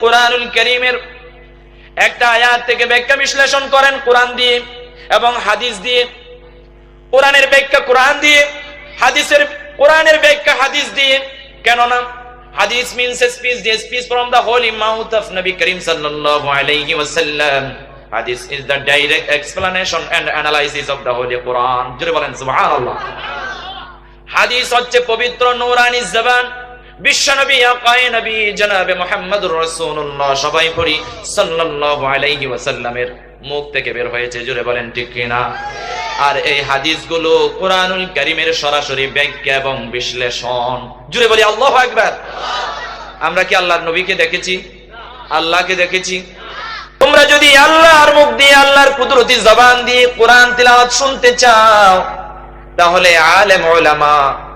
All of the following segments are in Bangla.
কোরআনুল করিমের একটা আয়াত থেকে ব্যাখ্যা বিশ্লেষণ করেন কোরআন দিয়ে এবং হাদিস দিয়ে। কোরআনের ব্যাখ্যা কোরআন দিয়ে, হাদিসের, কোরআনের ব্যাখ্যা হাদিস দিয়ে। কেননা হাদিস মিনস স্পিচ দিয়ে speech from the holy mouth of নবী করিম সাল্লাল্লাহু আলাইহি ওয়াসাল্লাম। হাদিস is the direct explanation and analysis of the holy Quran জোরে বলেন, সুবহানাল্লাহ। হাদিস হচ্ছে পবিত্র নূরানি জবান। বিশ্বনবী আকায়ে নবী জনাবে মুহাম্মদুর রাসূলুল্লাহ, সবাই পড়ি, সাল্লাল্লাহু আলাইহি ওয়াসাল্লামের মুখ থেকে বের হয়েছে জুড়ে বলেন ঠিক কিনা? আর এই হাদিসগুলো কোরআনুল কারীমের সরাসরি ব্যাখ্যা এবং বিশ্লেষণ। জুড়ে বলি আল্লাহু আকবার। আমরা কি আল্লাহর নবীকে দেখেছি? আল্লাহকে দেখেছি? তোমরা যদি আল্লাহর মুখ দিয়ে, আল্লাহর কুদরতি জবান দিয়ে কোরআন তিলাওয়াত শুনতে চাও, তাহলে আলেম ওলামা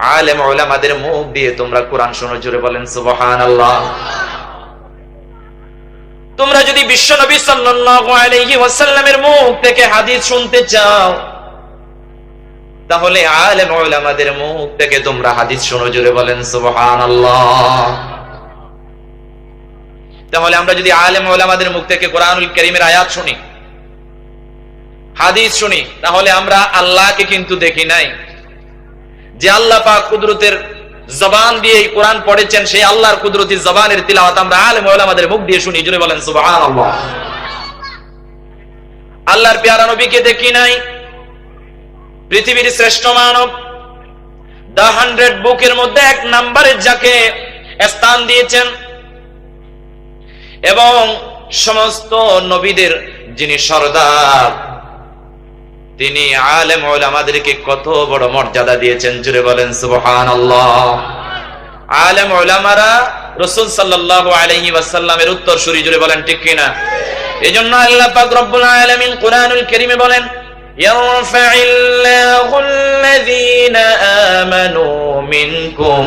আলেম ওলামাদের মুখ দিয়ে তোমরা কোরআন শোনো জুড়ে বলেন, সুবহানাল্লাহ। তোমরা যদি বিশ্ব নবী ওয়াসাল্লামের মুখ থেকে হাদিস শুনতে চাও, তাহলে আলেম ওলামাদের মুখ থেকে তোমরা হাদিস শোনো জুড়ে বলেন, সুবহানাল্লাহ। তাহলে আমরা যদি আলেম ওলামাদের মুখ থেকে কোরআনুল কারীমের আয়াত শুনি, হাদিস শুনি, তাহলে আমরা আল্লাহকে কিন্তু দেখি নাই। যে আল্লাহ পাক কুদরতের জবান দিয়ে এই কোরআন পড়েছেন, সেই আল্লাহর কুদরতি জবানের তিলাওয়াত আমরা আলেম ওলামাদের মুখ দিয়ে শুনি জুড়ে বলেন, সুবহানাল্লাহ। আল্লাহর পেয়ারা নবীকে দেখি নাই, পৃথিবীর শ্রেষ্ঠ মানব দা হান্ড্রেড বুকের মধ্যে এক নাম্বারে যাকে স্থান দিয়েছেন, এবং সমস্ত নবীদের যিনি সর্দার তিনি আলেম আমাদেরকে কত বড় মর্যাদা দিয়েছেন জুড়ে বলেন সুবহান আলেম ওলামারা রসুল সাল্লাল্লাহু আলাইহি ওয়াসাল্লামের উত্তর সুরি জুড়ে বলেন ঠিক কিনা এজন্য আল্লাহ পাক রব্বুল আলামিন কোরআনুল কারীমে বলেন يرفع الله الذين آمنوا منكم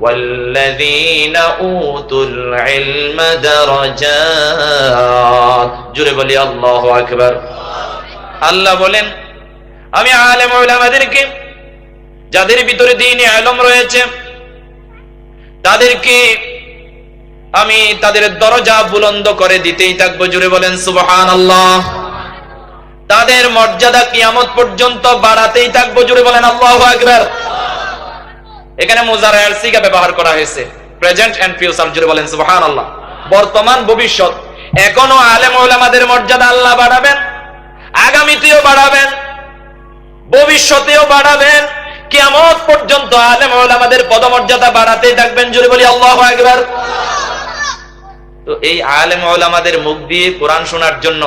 والذين أوتوا العلم درجات জুড়ে বলি আল্লাহু আকবার আল্লাহ বলেন আমি আলেম ওলামাদেরকে যাদের ভিতরে দিন আলম রয়েছে, তাদেরকে আমি তাদের দরজা বুলন্দ করে দিতেই থাকব। জুড়ে বলেন সুবহান আল্লাহ তাদের মর্যাদা কিয়ামত পর্যন্ত বাড়াতেই থাকব। জুড়ে বলেন, আল্লাহ আকবার। এখানে মুজারা সিগা ব্যবহার করা হয়েছে। প্রেজেন্ট এন্ড ফিউচার জুড়ে বলেন সুবহান আল্লাহ বর্তমান, ভবিষ্যৎ। এখনও আলেম ওলামাদের মর্যাদা আল্লাহ বাড়াবেন, আগামীতেও বাড়াবেন। বাড়াবেন? কিয়ামত পর্যন্ত আলেম ওলামাদের পদমর্যাদা বাড়াতেই থাকবেন। জুড়ে বলি, আল্লাহু আকবার। তো এই আলেম ওলামাদের মুখ দিয়ে কোরআন শোনার জন্য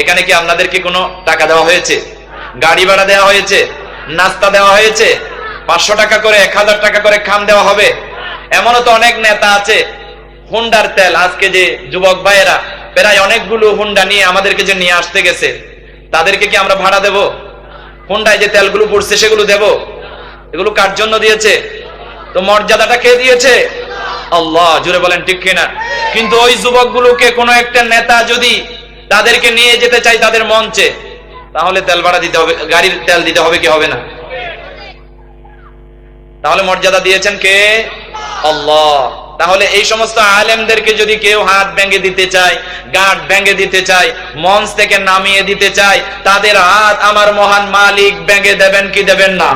এখানে কি আপনাদেরকে কোনো টাকা দেওয়া হয়েছে? গাড়ি ভাড়া দেওয়া হয়েছে? নাস্তা দেওয়া হয়েছে? পাঁচশো টাকা করে, এক হাজার টাকা করে খাম দেওয়া হবে? এমনও তো অনেক নেতা আছে, হুন্ডার তেল। আজকে যে যুবক ভাইয়েরা প্রায় অনেকগুলো হুন্ডা নিয়ে আমাদেরকে যে নিয়ে আসতে গেছে, তাদেরকে কি আমরা ভাড়া দেব? হুন্ডায় যে তেলগুলো পড়ছে সেগুলো দেব? এগুলো কার জন্য দিয়েছে? তো মর্যাদাটা কে দিয়েছে? আল্লাহ জুড়ে বলেন ঠিক কিনা? কিন্তু ওই যুবকগুলোকে কোনো একটা নেতা যদি তাদেরকে নিয়ে যেতে চাই তাদের মঞ্চে, তাহলে তেল ভাড়া দিতে হবে, গাড়ির তেল দিতে হবে কি হবে না? তাহলে মর্যাদা দিয়েছেন কে? আল্লাহ। তাহলে এই সমস্ত আলেমদেরকে যদি কেউ হাত ব্যাঙ্গে দিতে চায়, গাঁট ব্যাঙ্গে দিতে চায়, মঞ্চ থেকে নামিয়ে দিতে চায়, তাদের হাত আমার মহান মালিক ব্যাঙ্গে দেবেন কি দেবেন না?